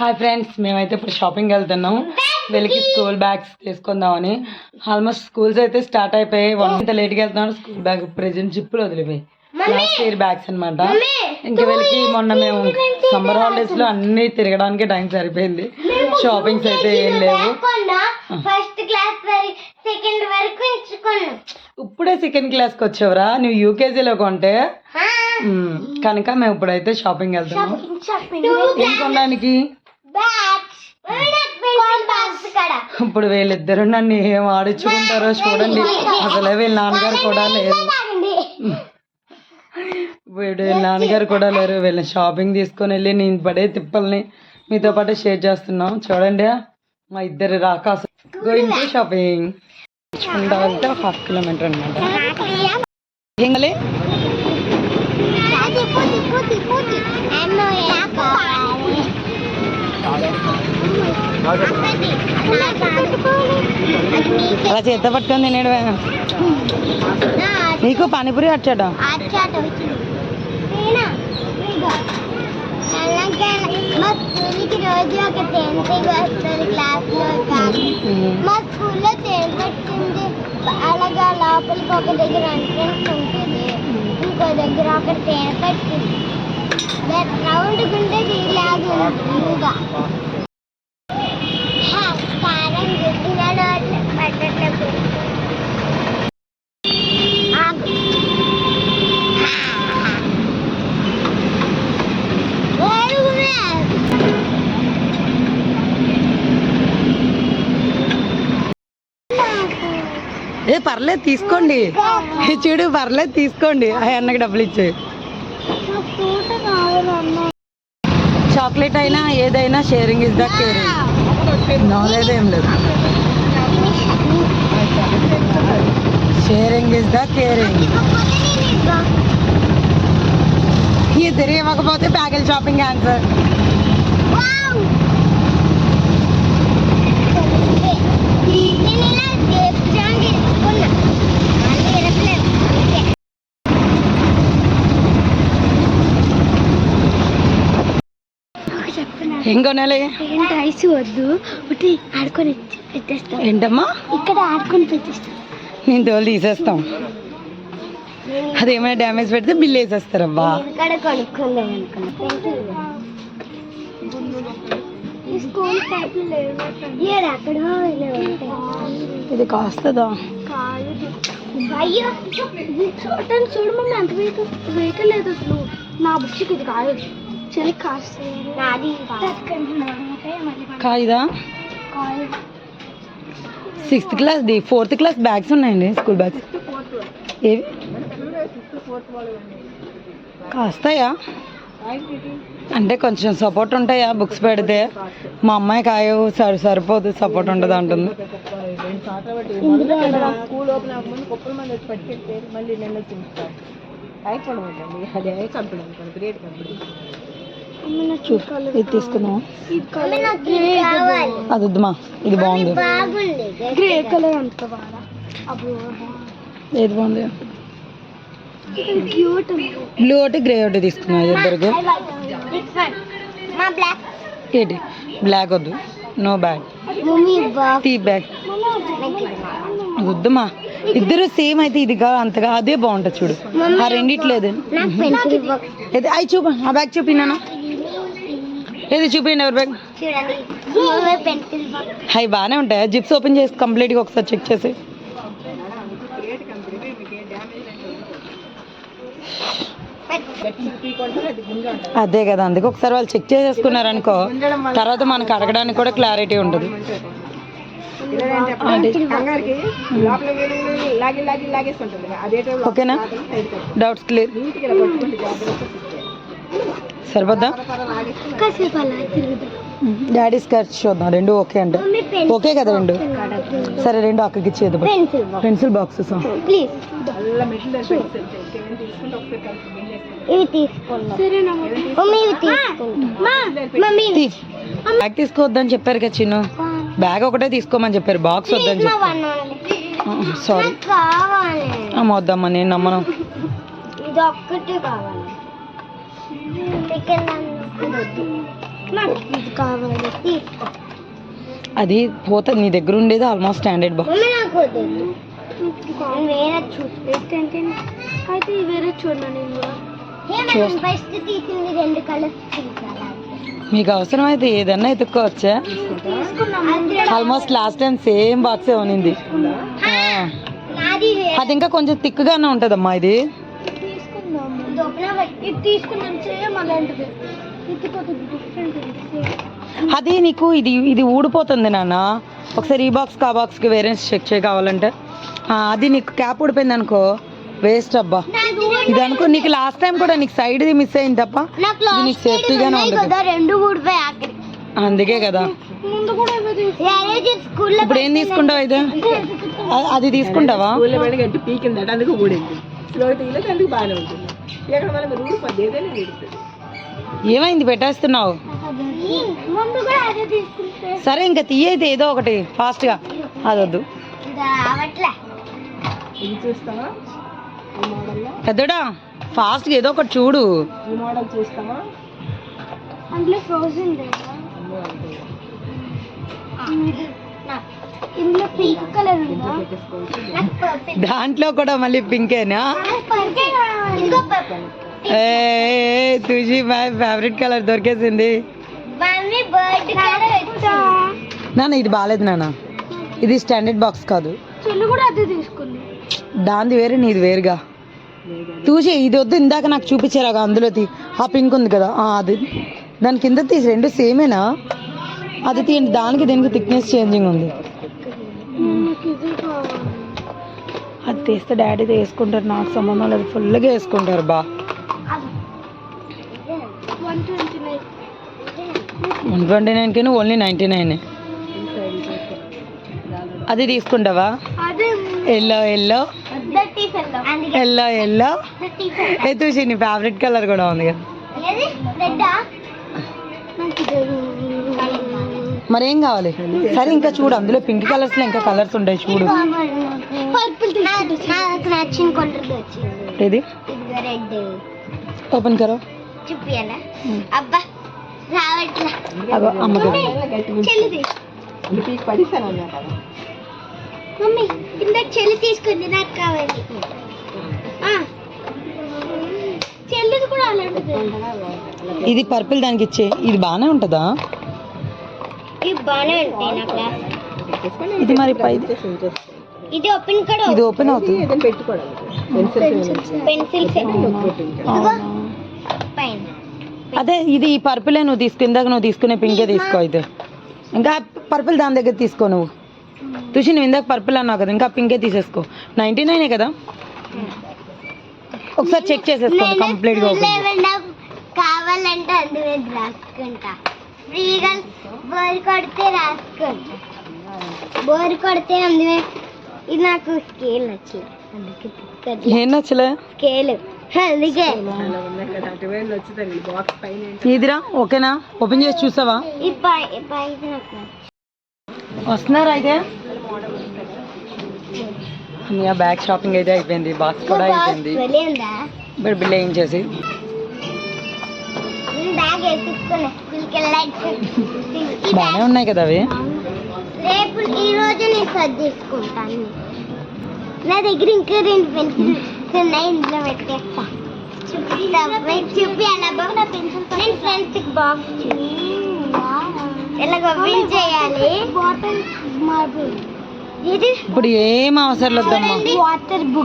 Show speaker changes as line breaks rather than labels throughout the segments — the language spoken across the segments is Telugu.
హాయ్ ఫ్రెండ్స్ మేమైతే ఇప్పుడు షాపింగ్ వెళ్తున్నాం. వీళ్ళకి స్కూల్ బ్యాగ్స్ తీసుకుందామని. ఆల్మోస్ట్ స్కూల్స్ అయితే స్టార్ట్ అయిపోయాయి వన్ ఇంత లేట్గా వెళ్తున్నాం. స్కూల్ బ్యాగ్ ప్రెజెంట్ జిప్పులు వదిలిపోయి లాస్ట్ ఇయర్ బ్యాగ్స్ అనమాట ఇంకా వీళ్ళకి మొన్న మేము సమ్మర్ హాలిడేస్లో అన్ని తిరగడానికి టైం సరిపోయింది. షాపింగ్స్ అయితే ఏం లేవు.
ఫస్ట్ క్లాస్ వరకు సెకండ్ వరకు ఎంచుకున్నాం
ఇప్పుడే సెకండ్ క్లాస్కి వచ్చావురా? నువ్వు యూకేజీలో కొంటే? కనుక మేము ఇప్పుడైతే షాపింగ్ వెళ్తున్నాం. ఏం కొనడానికి? ఇప్పుడు వీళ్ళిద్దరు నన్ను ఏం ఆడించుకుంటారో చూడండి అసలే వీళ్ళ నాన్నగారు కూడా లేరు వీడు వీళ్ళ నాన్నగారు కూడా లేరు వీళ్ళని షాపింగ్ తీసుకొని వెళ్ళి నేను పడే తిప్పల్ని మీతో పాటు షేర్ చేస్తున్నాం చూడండి మా ఇద్దరు రాకాసు గోయింగ్ టు షాపింగ్ ఒక హాఫ్ కిలోమీటర్ అనమాట ఏం? అలా చేత పట్టుకొని తినేడు నీకు పానీపూరి వచ్చాడు?
మా స్కూల్కి రోజు ఒక టెన్త్ వస్తుంది క్లాస్లో కానీ మా స్కూల్లో టెన్త్ వచ్చింది అలాగా లోపలికి ఒక దగ్గర ఎంట్రన్స్ ఉంటుంది. ఇంకో దగ్గర ఒక టెన్త్ వచ్చింది రౌండ్ గుండేది ఇలాగా కారం పట్టట్లేదు.
ఏ పర్లేదు తీసుకోండి. చూడు పర్లేదు తీసుకోండి. ఆ అన్నకి డబ్బులు ఇచ్చే
నాకు ఫ్రూట్ కావాలన్నా
చాక్లెట్ అయినా ఏదైనా షేరింగ్ ఇస్ ద కేరింగ్ నాలేదు ఏం లేదు. షేరింగ్ ఇస్ ద కేరింగ్ ఇద్దరు ఇవ్వకపోతే ప్యాకెల్ షాపింగ్ ఆన్సర్
నేను ఇలా జాంగ్ తీసుకున్నా మళ్ళీ ఇరపలేదు అందుకే
ఏం కొనాలి
ఏంటి ఐస్ వద్దు? ఒకటి ఆడుకొని పెట్టేస్తాం
ఏంటమ్మా?
ఇక్కడ ఆడుకొని పెట్టేస్తాం
నేను తోలు తీసేస్తాం. అదేమైనా డ్యామేజ్ పెడితే బిల్ వేసేస్తారబ్బా.
ఇక్కడ అక్కడ
ఇది కాస్తుందా?
అయ్యో చూడటానికి చూడు మమ్మీ అంత వెయిట్ వెయిట్ లేదు అసలు. నా బుక్స్ ఇది కాదు. చలి కాస్తుంది నాది
కాయిదా? Sixth class the fourth class bags ఉన్నాయండి స్కూల్ బ్యాగ్స్ ఏవి కాస్తాయా? అంటే కొంచెం సపోర్ట్ ఉంటాయా? బుక్స్ పెడితే? మా అమ్మాయి కాయవు సరి సరిపోదు సపోర్ట్ ఉంటుంది అంటుంది.
మళ్ళీ
ఇది తీసుకున్నాం
కావాలి
అది వద్దుమా? ఇది బాగుంది.
గ్రే కలర్ అంత
ఏది బాగుంది? బ్లూ ఒకటి గ్రే ఒకటి తీసుకున్నాం ఇద్దరికి.
మా బ్లాక్
ఏంటి? బ్లాక్ వద్దు. నో బ్యాగ్ టీ బ్యాగ్ వద్దమ్మా ఇద్దరు సేమ్ అయితే ఇదిగా అంతగా అదే బాగుంటుంది చూడు. ఆ రెండిట్లేదు. అవి చూప ఆ బ్యాగ్ చూపినానా ఏది చూపించండి ఎవరి బ్యాగ్? అవి బాగానే ఉంటాయా? జిప్స్ ఓపెన్ చేసి కంప్లీట్గా ఒకసారి చెక్ చేసి. అదే కదా అందుకే ఒకసారి వాళ్ళు చెక్ చేసేసుకున్నారు అనుకో తర్వాత మనకు అడగడానికి కూడా క్లారిటీ ఉంటుంది. ఓకేనా? డౌట్స్ క్లియర్ సరిపోద్దా?
కాసేపు అలా తిరుగుదాం
డాడీ స్కర్ట్స్ చూద్దాం. రెండు ఓకే అంటే. ఓకే కదా రెండు? సరే రెండు అక్కకి ఇచ్చేది
pencil box
pencil boxes bag తీసుకోవద్దని చెప్పారు కదా చిన్ను. బ్యాగ్ ఒకటే తీసుకోమని చెప్పారు. బాక్స్ వద్దని చెప్పారు. సారీ అమ్మ వద్దమ్మా నేను నమ్మను.
ఇది ఒక్కటే కావాలి. కావాలి
అది పోతుంది నీ దగ్గర ఉండేది ఆల్మోస్ట్ స్టాండర్డ్ బాక్స్
వేరే చూస్తే అయితే వేరే చూడండి
మీకు అవసరమైతే ఏదన్నా ఎత్తుక్కోవచ్చా? ఆల్మోస్ట్ లాస్ట్ టైం సేమ్ బాక్సే ఉనింది అది ఇంకా కొంచెం థిక్గానే ఉంటుందమ్మా ఇది.
తీసుకుందాం ఇది తీసుకున్నాం సేమ్ అలాంటిది. ఇది కొంచెం డిఫరెంట్
అది నీకు ఇది ఇది ఊడిపోతుంది నాన్న. ఒకసారి ఈ బాక్స్ ఆ బాక్స్కి వేరే చెక్ చేయ కావాలంటే. అది నీకు క్యాప్ ఊడిపోయింది అనుకో వేస్ట్ అబ్బా. ఇది అనుకో నీకు లాస్ట్ టైం కూడా నీకు సైడ్ది మిస్ అయింది తప్ప
నాకు
సేఫ్టీగానే
ఆఖరి.
అందుకే కదా.
ముందు కూడా స్కూల్లో
ఇప్పుడు ఏం తీసుకుంటావు ఇది అది తీసుకుంటావా?
అందుకు ఎక్కడ మళ్ళీ మీరు ఊడిపోద్ది ఏదైనా ఊడుతుంది
ఏమైంది పెట్టేస్తున్నావు?
ముందు కూడా అదే తీసుకుంటే
సరే ఇంకా తీయైతే ఏదో ఒకటి ఫాస్ట్గా. అదొద్దు.
రావట్లే
ఇది చూస్తావా ఈ మోడల్లో
పెద్దోడా ఫాస్ట్గా ఏదో ఒకటి చూడు.
ఈ మోడల్ చూస్తావా
అందులో ఫ్రోజన్ ఇందులో పింక్ కలర్ ఉందా?
పెట్టేసుకోవచ్చు
నాకు పర్పుల్
దాంట్లో కూడా మళ్ళీ పింకేనా ఏ తుషి మై ఫేవరెట్ కలర్ దొరికేసింది. నాన్న ఇది బాగాలేదు నాన్న. ఇది స్టాండర్డ్ బాక్స్ కాదు. దాంది వేరే నీది వేరుగా. చూసి ఇది వద్దు ఇందాక నాకు చూపించారా అందులో తీ ఆ పింక్ ఉంది కదా అది. దాని కింద తీసి రెండు సేమేనా? అది తీయండి దానికి దీనికి థిక్నెస్ చేంజింగ్ ఉంది. అది తీస్తే డాడీ వేసుకుంటారు నాకు సంబంధం లేదు ఫుల్గా వేసుకుంటారు బా.
వన్ ట్వంటీ
నైన్కి ఓన్లీ నైంటీ నైన్. అది తీసుకుంటావా? Yellow yellow. Yellow yellow. ఏ చూసి నీ ఫేవరెట్ కలర్ కూడా ఉంది కదా మరేం కావాలి? సరే ఇంకా చూడు అందులో పింక్ కలర్స్లో ఇంకా కలర్స్ ఉంటాయి చూడు. ఏది? ఓపెన్ కరో
అబ్బా మమ్మీ ఇందాక చెల్లి తీసుకుంది నాకు కావాలి. ఆ. చెల్లిది కూడా అలాంటిది.
ఇది పర్పుల్ దానికి ఇచ్చే ఇది బాగానే ఉంటుందా? ఇది మరి
ఇది. ఓపెన్ కూడా
ఇది ఓపెన్ అవుతుంది.
ఏదైనా పెన్సిల్స్.
పైన.
అదే ఇది ఈ పర్పులే నువ్వు తీసుకు ఇందాక నువ్వు తీసుకునే పింకే తీసుకో అయితే ఇంకా పర్పుల్ దాని దగ్గర తీసుకో నువ్వు. చూసి నువ్వు ఇందాక పర్పుల్ అన్నావు కదా ఇంకా పింకే తీసేసుకో. నైంటీ నైనే కదా? ఒకసారి చెక్ చేసేసుకోండి కంప్లీట్గా
కావాలంటే ఫ్రీగా బోర్ కొడితే రాసుకుంటా బోర్ కొడితే అందులో ఇది నాకు స్కేల్ నచ్చింది. అందుకే
ఏం నచ్చలే?
స్కేల్. అందుకే.
బాక్స్?
ఇదిరా ఓకేనా? ఓపెన్ చేసి చూసావా?
ఈ పై పై నాకు
వస్తున్నారా అయితే? మీ బ్యాగ్ షాపింగ్ అయితే అయిపోయింది. బాక్స్ కూడా అయిపోయింది.
వెళ్ళిందా?
ఇప్పుడు బిల్ ఏం చేసి
బ్యాగ్ వేసుకున్నా
బాగానే ఉన్నాయి కదా అవి?
రేపు ఈ రోజు నేను సర్ది తీసుకుంటాను నా దగ్గర ఇంకా రెండు పెన్సిల్స్ ఉన్నాయి ఇంట్లో పెట్టేస్తా. చూపి అలా బాబు నేను ఫ్రెండ్స్ బాక్స్ ఇలా గవ్విల్ చేయాలి. Bottle marble. ఇది
ఇప్పుడు ఏం అవసరం లేదమ్మా.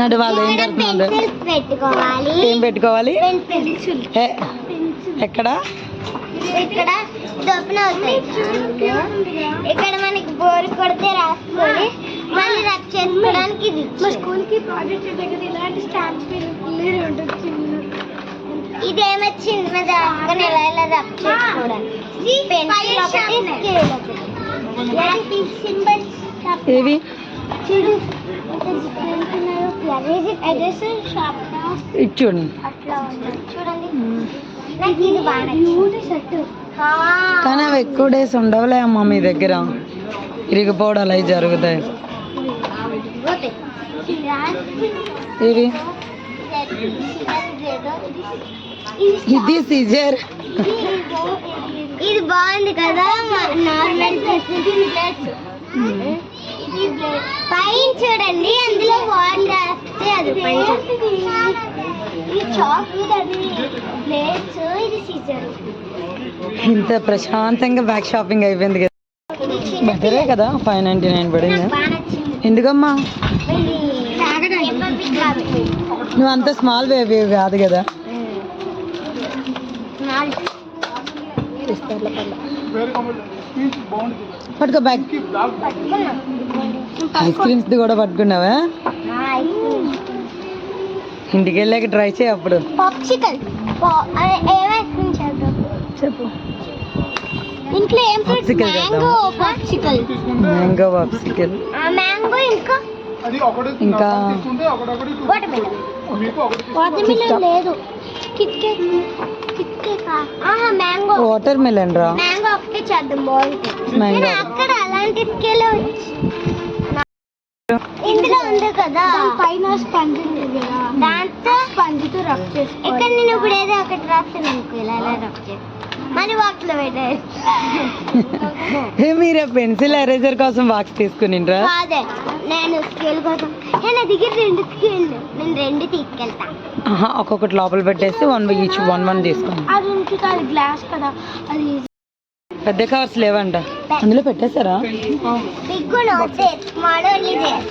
నడు వాళ్ళు ఏం జరుగుతుందో.
పెన్సిల్స్ పెట్టుకోవాలి.
ఏం పెట్టుకోవాలి?
పెన్సిల్
ఎక్కడ?
ఇక్కడ ఇది ఓపెన్ అవుతాయి ఇక్కడ మనకి బోర్ కొడితే రాసుకొని మళ్ళీ రబ్ చేసుకోవడానికి ఇది మా స్కూల్కి ప్రాజెక్ట్ దగ్గర ఇలాంటి స్టాంప్ ఇది ఏమొచ్చింది మీద రాసుకొని ఇలా ఇలా రబ్ చేసుకోవడానికి. పెన్సిల్ ఒకటి స్కేల్ ఒకటి సింబల్
ఏవి?
చూడు. ఎంత డిఫరెంట్ ఉన్నాయో. ఇది అడ్రస్ షాప్
ఇది చూడండి.
అట్లా ఉంది. చూడండి.
కానీ అవి ఎక్కువ డేస్ ఉండవులే అమ్మా మీ దగ్గర. ఇరిగిపోవడాలు అవి జరుగుతాయి. ఏవి ఇది సీజర్.
ఇది ఇది బాగుంది కదా నార్మల్ పైన చూడండి అందులో వాటర్ వేస్తే అది పైన ఇది చాక్ అది ప్లేట్స్ ఇది సీజర్
ఇంత ప్రశాంతంగా బ్యాగ్ షాపింగ్ అయిపోయింది కదా. బెటరే కదా ఫైవ్ నైంటీ నైన్ పడింది ఎందుకమ్మా? నువ్వు అంత స్మాల్ బేబీ కాదు కదా. పట్టుకో బ్యాగ్ ఐస్ క్రీమ్స్ కూడా పట్టుకున్నావా? ఇంటికి వెళ్ళాక ట్రై చేయి అప్పుడు. చెప్పు.
ఇంట్లో ఏం ఫ్రూట్స్
Popsicle చేద్దాం.
Mango popsicle
mango popsicle
mango ఇంకా?
ఇంకా
వాటర్ మిలన్ లేదు.
వాటర్ రా.
మ్యాంగో ఒకటే చేద్దాం బాగుంటుంది. అక్కడ అలాంటి ఉంది కదా. పైన స్పంజ్ ఉంది కదా. దాంతో స్పంజ్తో రబ్ చేసి ఇక్కడ నేను ఇప్పుడు ఏదో ఒకటి రాస్తాను అనుకో ఇలా ఇలా రబ్ చేసి
బాక్స్లో మీరు పెన్సిల్ ఎరేజర్ కోసం బాక్స్ తీసుకునిండ్రా?
కాదే నేను స్కేల్ కోసం. ఏ నా దగ్గర రెండు స్కేల్ నేను రెండు తీసుకెళ్తా.
ఒక్కొక్కటి లోపల పెట్టేసి వన్ ఈచ్ వన్ వన్ తీసుకోండి
అది గ్లాస్ కదా. అది
పెద్ద కవర్స్ లేవంట. అందులో పెట్టేశారా?
Big not small only there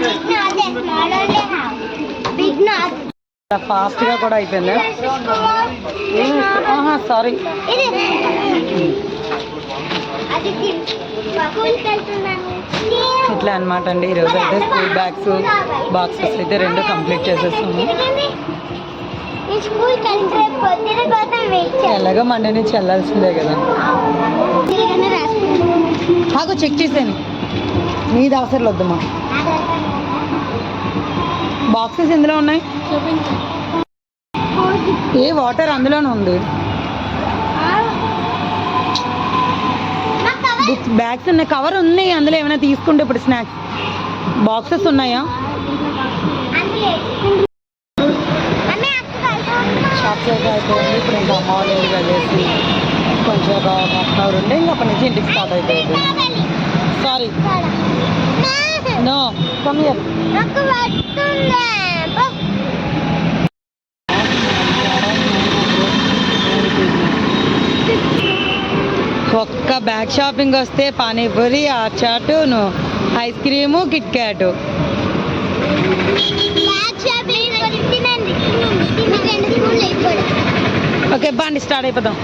big not small only have big not
ఫాస్ట్గా కూడా అయిపోయింది సారీ ఇట్లా అనమాట అండి. ఈరోజు అయితే స్కూల్ బ్యాగ్స్ బాక్సెస్ అయితే రెండు కంప్లీట్ చేసేస్తాము ఎలాగో మండే నుంచి వెళ్ళాల్సిందే కదా. నాకు చెక్ చేసాను మీది అవసరం వద్దమ్మా బాక్సెస్ ఎందులో ఉన్నాయి? ఏ వాటర్ అందులోనే ఉంది? బ్యాగ్స్ ఉన్నాయి. కవర్ ఉన్నాయి. అందులో ఏమైనా తీసుకుంటే ఇప్పుడు స్నాక్స్ బాక్సెస్ ఉన్నాయా షాప్స్ అయితే అయిపోయింది వెళ్ళేసి కొంచెం ఒక హాఫ్ అవర్ ఉండి ఇంకా నుంచి ఇంటికి స్టార్ట్ అయిపోయింది సారీ నో కమ్ ఇయర్ ఒక్క బ్యాగ్ షాపింగ్ వస్తే పానీపూరి ఆ చాటును ice cream KitKat
bag shopping తినండి
ఓకే బాండి స్టార్ట్
అయిపోతాం